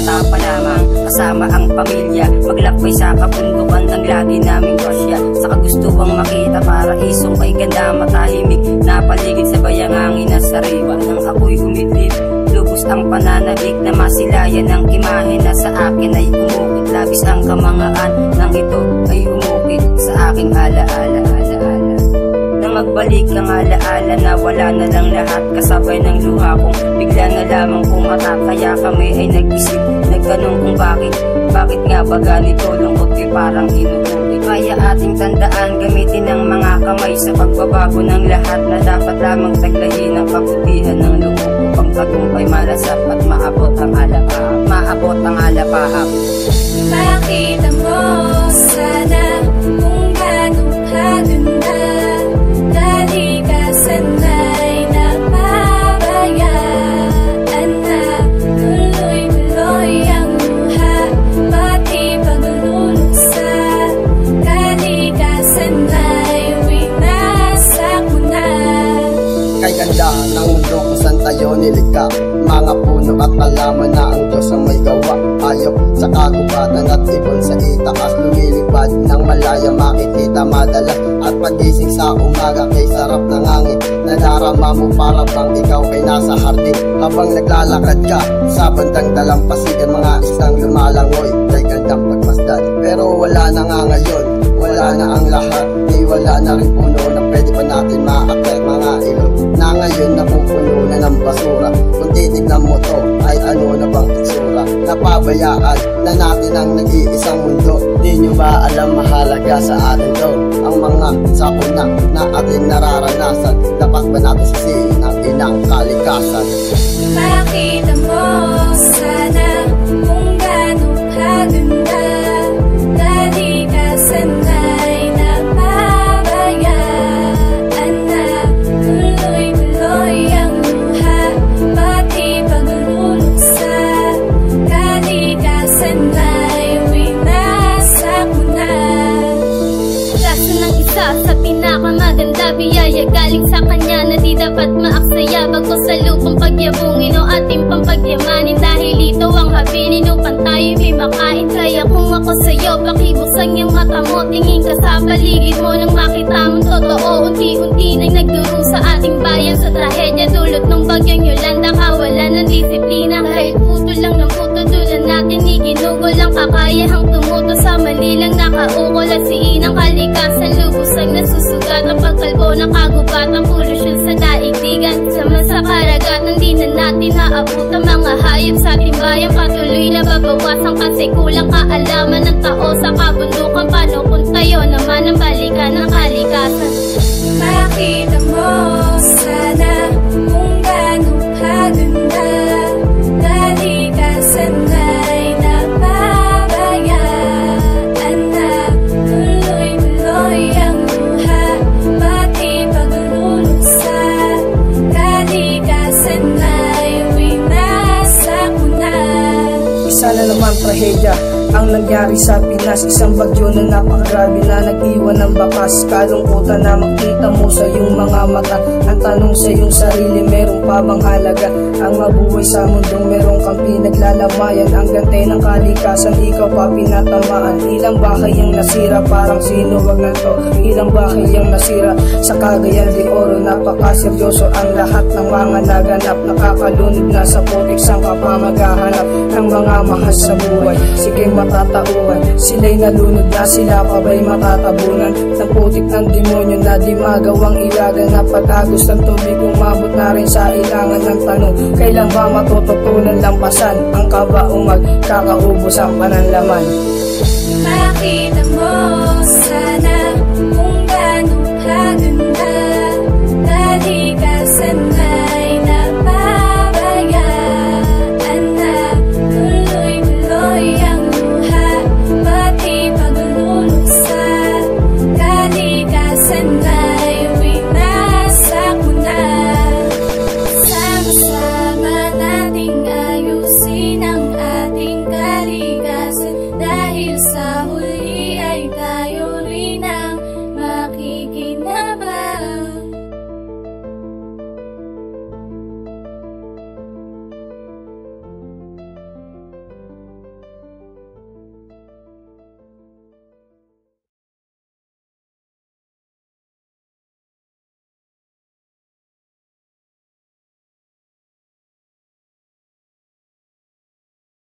bata pa lamang. Kasama ang pamilya. Maglakbay sa kapundukan Ang lagi naming kosya Saka gusto kong makita para isong kay ganda Matahimik. Na paligid sa bayang hangin na sariwa Nang ako'y umidlip Lubos ang pananabik na masilayan Ang imahe na sa akin ay umukit. Labis ang kamangaan ng ito. Magbalik ng alaala na wala na lang lahat. Kasabay ng luha kong bigla na lamang kumata Kaya kami ay nag-isip, nagtanong kung bakit Bakit nga ba ganito? Lungkot ko'y parang inuuwi Kaya ating tandaan gamitin ng mga kamay Sa pagbabago ng lahat na dapat lamang taglayin Ang kabutihan ng loob upang tagumpay malasap At maabot ang alapaap, maabot ang alapaap Makita mo sana tayo nilikha Mga puno at alaman na ang Diyos ang may gawa. Ayok sa kagubatan at ibon sa itaas Lumilipad ng malaya makikita madalas At pagising sa umaga kay sarap ng hangin Nadarama mo para bang ikaw ay nasa hardin Habang naglalakad ka sa bandang dalampasigan Mga isang lumalangoy. Kay gandang pagmasdan Pero wala na nga ngayon, wala na ang lahat Di wala na rin puno Napabayaan na natin ang nag-iisang mundo. Di nyo ba alam mahalaga sa atin to? Ang mga sakuna na atin nararanasan. Dapat ba natin sisihin ang inang kalikasan Tingin ka sa paligid mo nang makita mo totoo. Unti-unti nang nagdurong sa ating bayan Sa trahedya. Dulot ng bagyong Yolanda Kawalan ng disiplina. Kahit puto lang ng puto Dulan natin iginugol ang kakayahang tumuto. Sa mali lang nakaukol at siinang kalikasan. Lubos ang nasusugat ang pagkalbo ng kagubatan Polusyon sa daigdigan Sama sa karagatan Di na natin naabot ang mga hayop sa ating bayan Patuloy na babawasan kasi kulang kaalaman ng tao Sa kabundukan. Paano kung tayo naman ang balikan ng kalikasan? Makita Isa na naman trahedya ang nangyari sa Pinas Isang bagyo na napakagrabe na nag-iwan ng bakas. Kalungkutan na makita mo sa iyong mga mata. Ang tanong sa iyong sarili, meron pa bang halaga? Ang mabuhay sa mundong meron kang pinaglalamayan Ang gante ng kalikasan, ikaw pa pinatamaan. Ilang bahay ang nasira, parang sino wag na to? Ilang bahay ang nasira? Sa Cagayan de Oro Napakaseryoso ang lahat ng mga naganap. Nakakalunod na sa putik, saan ka pa maghahanap? Ng mga mahal sa buhay, sige matatauhan. Sila'y nalunod na sila pa ba'y matatabunan? Ng putik ng demonyo na di magawang ilagan Na pagagos ng tubig umabot na rin sa ilangan ng tanong. Kailan ba matututunan lampasan Ang kaba o magkakaubos ang pananlaman? Makita you see now.